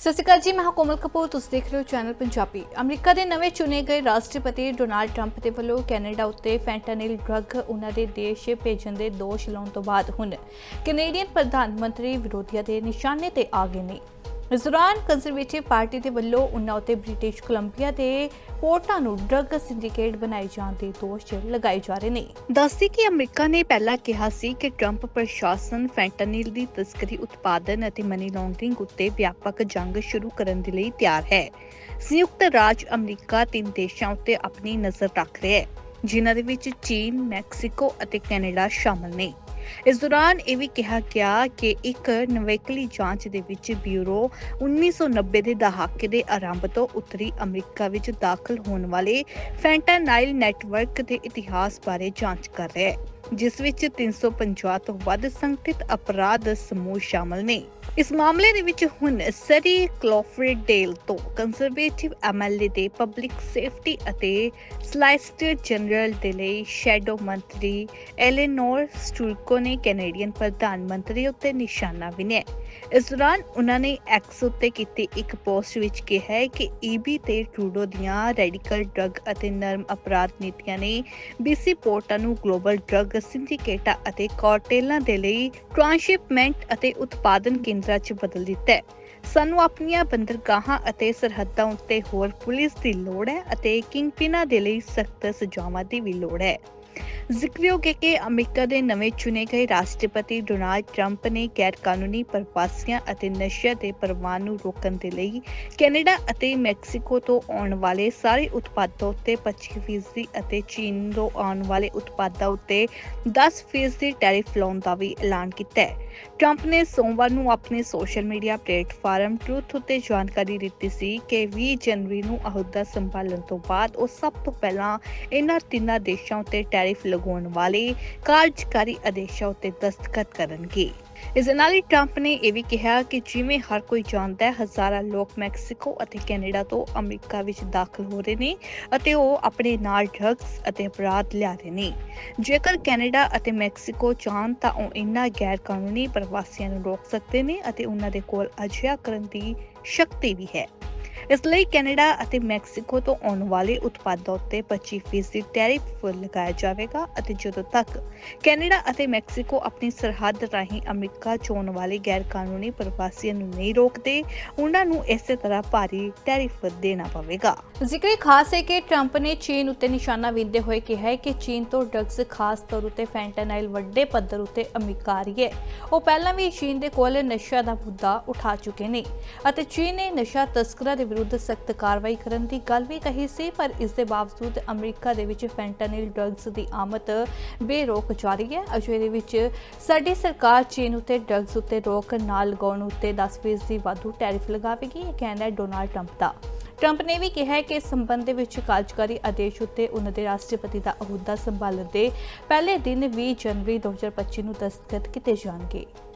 ਸਤਿ ਸ਼੍ਰੀ ਅਕਾਲ ਜੀ, ਮੈਂ ਹਾਂ ਕੋਮਲ ਕਪੂਰ, ਤੁਸੀਂ ਦੇਖ ਰਹੇ ਹੋ ਚੈਨਲ ਪੰਜਾਬੀ। ਅਮਰੀਕਾ ਦੇ ਨਵੇਂ ਚੁਣੇ ਗਏ ਰਾਸ਼ਟਰਪਤੀ ਡੋਨਾਲਡ ਟਰੰਪ ਦੇ ਵੱਲੋਂ ਕੈਨੇਡਾ ਉੱਤੇ ਫੈਂਟਾਨਿਲ ਡਰੱਗ ਉਹਨਾਂ ਦੇ ਦੇਸ਼ ਭੇਜਣ ਦੇ ਦੋਸ਼ ਲਾਉਣ ਤੋਂ ਬਾਅਦ ਹੁਣ ਕੈਨੇਡੀਅਨ ਪ੍ਰਧਾਨ ਮੰਤਰੀ ਵਿਰੋਧੀਆਂ ਦੇ ਨਿਸ਼ਾਨੇ ਤੇ ਆ ਗਏ ਨੇ। ਇਸ ਦੌਰਾਨ ਕੰਜ਼ਰਵੇਟਿਵ ਪਾਰਟੀ ਦੇ ਵੱਲੋਂ ਉਹਨਾਂ ਉੱਤੇ ਬ੍ਰਿਟਿਸ਼ ਕੋਲੰਬੀਆ ਦੇ ਪੋਰਟਾਂ ਨੂੰ ਡਰੱਗ ਸਿੰਡੀਕੇਟ ਬਣਾਏ ਜਾਣ ਦੇ ਦੋਸ਼ ਲਗਾਏ ਜਾ ਰਹੇ ਨੇ। ਦੱਸਦੀ ਕਿ ਅਮਰੀਕਾ ਨੇ ਪਹਿਲਾਂ ਕਿਹਾ ਸੀ ਕਿ ਟਰੰਪ ਪ੍ਰਸ਼ਾਸਨ ਫੈਂਟਾਨਿਲ ਦੀ ਤਸਕਰੀ ਉਤਪਾਦਨ ਅਤੇ ਮਨੀ ਲਾਂਡਰਿੰਗ ਉੱਤੇ ਵਿਆਪਕ ਜੰਗ ਸ਼ੁਰੂ ਕਰਨ ਦੇ ਲਈ ਤਿਆਰ ਹੈ। ਸੰਯੁਕਤ ਰਾਜ ਅਮਰੀਕਾ ਤਿੰਨ ਦੇਸ਼ਾਂ ਉੱਤੇ ਆਪਣੀ ਨਜ਼ਰ ਰੱਖ ਰਿਹਾ ਹੈ ਜਿਨ੍ਹਾਂ ਦੇ ਵਿੱਚ ਚੀਨ, ਮੈਕਸੀਕੋ ਅਤੇ ਕੈਨੇਡਾ ਸ਼ਾਮਲ ਨੇ। ਇਸ ਦੌਰਾਨ ਇਹ ਵੀ ਕਿਹਾ ਗਿਆ ਕਿ ਇੱਕ ਨਵੇਕਲੀ ਜਾਂਚ ਦੇ ਵਿੱਚ ਬਿਊਰੋ 1990 ਦੇ ਦਹਾਕੇ ਦੇ ਆਰੰਭ ਤੋਂ ਉੱਤਰੀ ਅਮਰੀਕਾ ਵਿੱਚ ਦਾਖਲ ਹੋਣ ਵਾਲੇ ਫੈਂਟਾਨਾਈਲ ਨੈਟਵਰਕ ਦੇ ਇਤਿਹਾਸ ਬਾਰੇ ਜਾਂਚ ਕਰ ਰਿਹਾ ਹੈ। ਜਿਸ ਵਿੱਚ 350 ਤੋਂ ਵੱਧ ਸੰਗਠਿਤ ਅਪਰਾਧ ਸਮੂਹ ਸ਼ਾਮਲ ਨੇ। ਇਸ ਮਾਮਲੇ ਦੇ ਵਿੱਚ ਹੁਣ ਸਰੀ ਕਲੋਫਰਡ ਡੇਲ ਤੋਂ ਕੰਜ਼ਰਵੇਟਿਵ ਐਮਐਲਏ ਦੇ ਪਬਲਿਕ ਸੇਫਟੀ ਅਤੇ ਸਲਾਈਸਟਰ ਜਨਰਲ ਦੇ ਲਈ ਸ਼ੈਡੋ ਮੰਤਰੀ ਐਲੇਨੋਰ ਸਟੂਲਕੋ ਨੇ ਕੈਨੇਡੀਅਨ ਪ੍ਰਧਾਨ ਮੰਤਰੀ ਉੱਤੇ ਨਿਸ਼ਾਨਾ ਬਿਨਿਆ ਇਸ ਦੌਰਾਨ ਉਹਨਾਂ ਨੇ ਐਕਸ ਉੱਤੇ ਕੀਤੀ ਇੱਕ ਪੋਸਟ ਵਿੱਚ ਕਿਹਾ ਹੈ ਕਿ ਈਬੀ ਤੇ ਟਰੂਡੋ ਦੀਆਂ ਰੈਡੀਕਲ ਡਰੱਗ ਅਤੇ ਨਰਮ ਅਪਰਾਧ ਨੀਤੀਆਂ ਨੇ ਬੀਸੀ ਪੋਰਟਾਂ ਨੂੰ ਗਲੋਬਲ ਡਰੱਗ ਸਿੰਡੀਕੇਟਾਂ ਅਤੇ ਕਾਰਟੇਲਾਂ ਦੇ ਲਈ ਟ੍ਰਾਂਸਸ਼ਿਪਮੈਂਟ ਅਤੇ ਉਤਪਾਦਨ ਕੇਂਦਰਾਂ 'ਚ ਬਦਲ ਦਿੱਤਾ ਹੈ। ਸਾਨੂੰ ਆਪਣੀਆਂ ਬੰਦਰਗਾਹਾਂ ਅਤੇ ਸਰਹੱਦਾਂ ਉੱਤੇ ਹੋਰ ਪੁਲਿਸ ਦੀ ਲੋੜ ਹੈ ਅਤੇ ਕਿੰਗਪਿਨਾਂ ਦੇ ਲਈ ਸਖਤ ਸਜ਼ਾਵਾਂ ਦੀ ਵੀ ਲੋੜ ਹੈ। ਜ਼ਿਕਰਯੋਗ ਹੈ ਕਿ ਅਮਰੀਕਾ ਦੇ ਨਵੇਂ ਚੁਣੇ ਗਏ ਰਾਸ਼ਟਰਪਤੀ ਡੋਨਾਲਡ ਟਰੰਪ ਨੇ ਗੈਰ ਕਾਨੂੰਨੀ ਪ੍ਰਵਾਸੀਆਂ ਅਤੇ ਨਸ਼ਿਆਂ ਦੇ ਪ੍ਰਵਾਹ ਨੂੰ ਰੋਕਣ ਦੇ ਲਈ ਕੈਨੇਡਾ ਅਤੇ ਮੈਕਸੀਕੋ ਤੋਂ ਆਉਣ ਵਾਲੇ ਸਾਰੇ ਉਤਪਾਦਾਂ ਉੱਤੇ 25% ਅਤੇ ਚੀਨ ਤੋਂ ਆਉਣ ਵਾਲੇ ਉਤਪਾਦਾਂ ਉੱਤੇ 10% ਟੈਰਿਫ ਲਾਉਣ ਦਾ ਵੀ ਐਲਾਨ ਕੀਤਾ ਹੈ। ਟਰੰਪ ਨੇ ਸੋਮਵਾਰ ਨੂੰ ਆਪਣੇ ਸੋਸ਼ਲ ਮੀਡੀਆ ਪਲੇਟਫਾਰਮ ਟਰੂਥ ਉੱਤੇ ਜਾਣਕਾਰੀ ਦਿੱਤੀ ਸੀ ਕਿ 20 ਜਨਵਰੀ ਨੂੰ ਅਹੁਦਾ ਸੰਭਾਲਣ ਤੋਂ ਬਾਅਦ ਉਹ ਸਭ ਤੋਂ ਪਹਿਲਾਂ ਇਹਨਾਂ ਤਿੰਨਾਂ ਦੇਸ਼ਾਂ ਉੱਤੇ ਟੈਰਿਫ ਲਗਾਉਣ ਵਾਲੇ ਕਾਰਜਕਾਰੀ ਆਦੇਸ਼ਾਂ ਉੱਤੇ ਦਸਤਖਤ ਕਰਨਗੇ। ਇਸ ਨਾਲ ਹੀ ਟਰੰਪ ਨੇ ਇਹ ਵੀ ਕਿਹਾ ਕਿ ਜਿਵੇਂ ਹਰ ਕੋਈ ਜਾਣਦਾ ਹੈ, ਹਜ਼ਾਰਾਂ ਲੋਕ ਮੈਕਸੀਕੋ ਅਤੇ ਕੈਨੇਡਾ ਤੋਂ ਅਮਰੀਕਾ ਵਿੱਚ ਦਾਖਲ ਹੋ ਰਹੇ ਨੇ ਅਤੇ ਉਹ ਆਪਣੇ ਨਾਲ ਡਰੱਗਸ ਅਤੇ ਅਪਰਾਧ ਲਿਆ ਰਹੇ ਨੇ। ਜੇਕਰ ਕੈਨੇਡਾ ਅਤੇ ਮੈਕਸੀਕੋ ਚਾਹਣ ਤਾਂ ਉਹ ਇਨ੍ਹਾਂ ਗੈਰ ਕਾਨੂੰਨੀ ਪ੍ਰਵਾਸੀਆਂ ਨੂੰ ਰੋਕ ਸਕਦੇ ਨੇ ਅਤੇ ਉਹਨਾਂ ਦੇ ਕੋਲ ਅਜਿਹਾ ਕਰਨ ਦੀ ਸ਼ਕਤੀ ਵੀ ਹੈ। ਇਸ ਲਈ ਕੈਨੇਡਾ ਅਤੇ ਮੈਕਸੀਕੋ ਤੋਂ ਆਉਣ ਵਾਲੇ ਉਤਪਾਦਾਂ ਉੱਤੇ 25% ਟੈਰਿਫ ਲਗਾਇਆ ਜਾਵੇਗਾ ਅਤੇ ਜਦੋਂ ਤੱਕ ਕੈਨੇਡਾ ਅਤੇ ਮੈਕਸੀਕੋ ਆਪਣੀ ਸਰਹੱਦ ਰਾਹੀਂ ਅਮਰੀਕਾ ਚ ਵਾਲੇ ਗੈਰ ਕਾਨੂੰਨੀ ਪ੍ਰਵਾਸੀਆਂ ਨੂੰ ਨਹੀਂ ਰੋਕਦੇ, ਉਹਨਾਂ ਨੂੰ ਇਸੇ ਤਰ੍ਹਾਂ ਭਾਰੀ ਟੈਰਿਫ ਦੇਣਾ ਪਵੇਗਾ। ਜ਼ਿਕਰ ਖਾਸ ਹੈ ਕਿ ਟਰੰਪ ਨੇ ਚੀਨ ਉੱਤੇ ਨਿਸ਼ਾਨਾ ਵਿੰਦੇ ਹੋਏ ਕਿਹਾ ਹੈ ਕਿ ਚੀਨ ਤੋਂ ਡਰੱਗਸ ਖਾਸ ਤੌਰ ਉੱਤੇ ਫੈਂਟਾਨਾਈਲ ਵੱਡੇ ਪੱਧਰ ਉਤੇ ਅਮਰੀਕਾ ਆ ਰਹੀ ਹੈ। ਉਹ ਪਹਿਲਾਂ ਵੀ ਚੀਨ ਦੇ ਕੋਲ ਨਸ਼ਾ ਦਾ ਮੁੱਦਾ ਉਠਾ ਚੁੱਕੇ ਨੇ ਅਤੇ ਚੀਨ ਨੇ ਨਸ਼ਾ ਤਸਕਰਾਂ ਦੇ ਵਿਰੁੱਧ ਸਖਤ ਕਾਰਵਾਈ ਕਰਨ ਦੀ ਗੱਲ ਵੀ ਕਹੀ ਸੀ, ਪਰ ਇਸ ਦੇ ਬਾਵਜੂਦ ਅਮਰੀਕਾ ਦੇ ਵਿੱਚ ਫੈਂਟਾਨਿਲ ਡਰੱਗਸ ਦੀ ਆਮਦ ਬੇਰੋਕ ਜਾਰੀ ਹੈ। ਅਜੇ ਦੇ ਵਿੱਚ ਸਾਡੀ ਸਰਕਾਰ ਚੀਨ ਉੱਤੇ ਡਰੱਗਸ ਉੱਤੇ ਰੋਕ ਨਾ ਲਗਾਉਣ ਉੱਤੇ 10% ਦੀ ਵਾਧੂ ਟੈਰਿਫ ਲਗਾਵੇਗੀ, ਇਹ ਕਹਿਣਾ ਹੈ ਡੋਨਾਲਡ ਟਰੰਪ ਦਾ। ਟਰੰਪ ਨੇ ਵੀ ਕਿਹਾ ਹੈ ਕਿ ਇਸ ਸੰਬੰਧ ਦੇ ਵਿੱਚ ਕਾਰਜਕਾਰੀ ਆਦੇਸ਼ ਉੱਤੇ ਉਹਨਾਂ ਦੇ ਰਾਸ਼ਟਰਪਤੀ ਦਾ ਅਹੁਦਾ ਸੰਭਾਲਣ ਦੇ ਪਹਿਲੇ ਦਿਨ 20 ਜਨਵਰੀ 2025 ਨੂੰ ਦਸਤਖਤ ਕੀਤੇ ਜਾਣਗੇ।